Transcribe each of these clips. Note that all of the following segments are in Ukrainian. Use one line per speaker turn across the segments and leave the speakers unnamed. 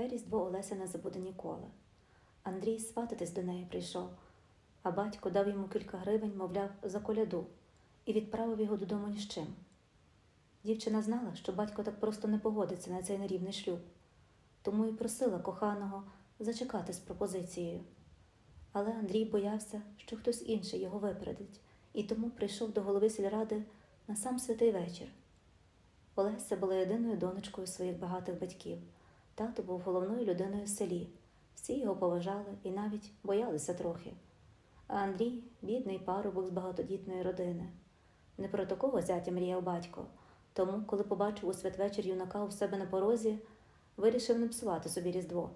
Те різдво Олеся не забуде ніколи. Андрій свататись до неї прийшов, а батько дав йому кілька гривень, мовляв, за коляду, і відправив його додому ні з чим. Дівчина знала, що батько так просто не погодиться на цей нерівний шлюб, тому і просила коханого зачекати з пропозицією. Але Андрій боявся, що хтось інший його випередить, і тому прийшов до голови сільради на сам святий вечір. Олеся була єдиною донечкою своїх багатих батьків. Тато був головною людиною в селі. Всі його поважали і навіть боялися трохи. А Андрій бідний парубок з багатодітної родини. Не про такого зятя мріяв батько, тому, коли побачив у святвечір юнака у себе на порозі, вирішив не псувати собі різдво,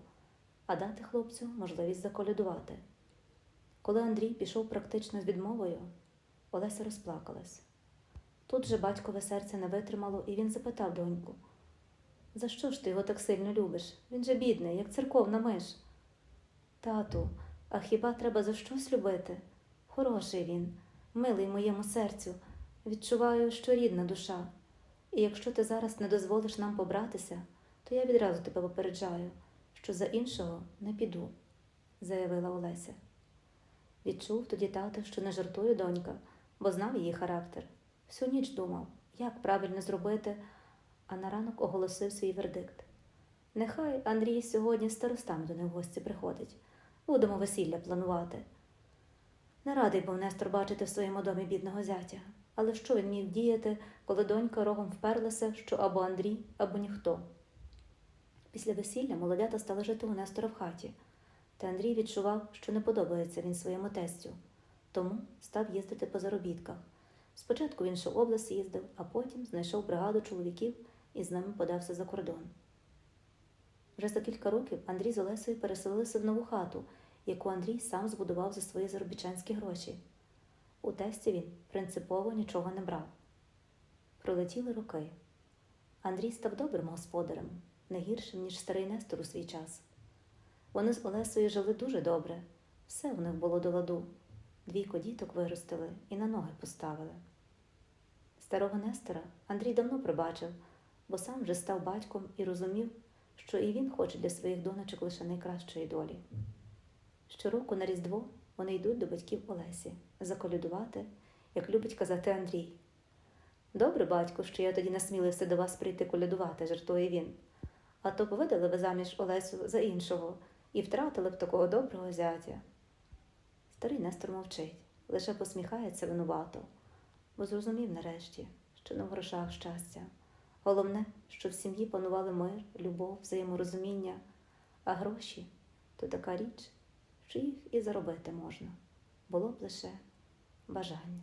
а дати хлопцю можливість заколядувати. Коли Андрій пішов практично з відмовою, Олеся розплакалась. Тут же батькове серце не витримало, і він запитав доньку: За що ж ти його так сильно любиш? Він же бідний, як церковна миш. Тату, а хіба треба за щось любити? Хороший він, милий моєму серцю, відчуваю, що рідна душа. І якщо ти зараз не дозволиш нам побратися, то я відразу тебе попереджаю, що за іншого не піду, заявила Олеся. Відчув тоді тато, що не жартує донька, бо знав її характер. Всю ніч думав, як правильно зробити, а на ранок оголосив свій вердикт. Нехай Андрій сьогодні старостам до них в гості приходить. Будемо весілля планувати. Не радий був Нестор бачити в своєму домі бідного зятя, але що він міг діяти, коли донька рогом вперлася, що або Андрій, або ніхто. Після весілля молодята стали жити у Нестора в хаті, та Андрій відчував, що не подобається він своєму тестю, тому став їздити по заробітках. Спочатку в іншу область їздив, а потім знайшов бригаду чоловіків і з ними подався за кордон. Вже за кілька років Андрій з Олесею переселилися в нову хату, яку Андрій сам збудував за свої заробітчанські гроші. У тесті він принципово нічого не брав. Пролетіли роки. Андрій став добрим господарем, не гіршим, ніж старий Нестор у свій час. Вони з Олесею жили дуже добре, все в них було до ладу. Двійко діток виростили і на ноги поставили. Старого Нестора Андрій давно пробачив, бо сам вже став батьком і розумів, що і він хоче для своїх донечок лише найкращої долі. Щороку на Різдво вони йдуть до батьків Олесі заколядувати, як любить казати Андрій. Добре, батько, що я тоді насмілився до вас прийти колядувати, жартує він. А то б видали ви заміж Олесю за іншого і втратили б такого доброго зятя. Старий Нестор мовчить, лише посміхається винувато, бо зрозумів нарешті, що в грошах щастя. Головне, що в сім'ї панували мир, любов, взаєморозуміння, а гроші то така річ, що їх і заробити можна. Було б лише бажання.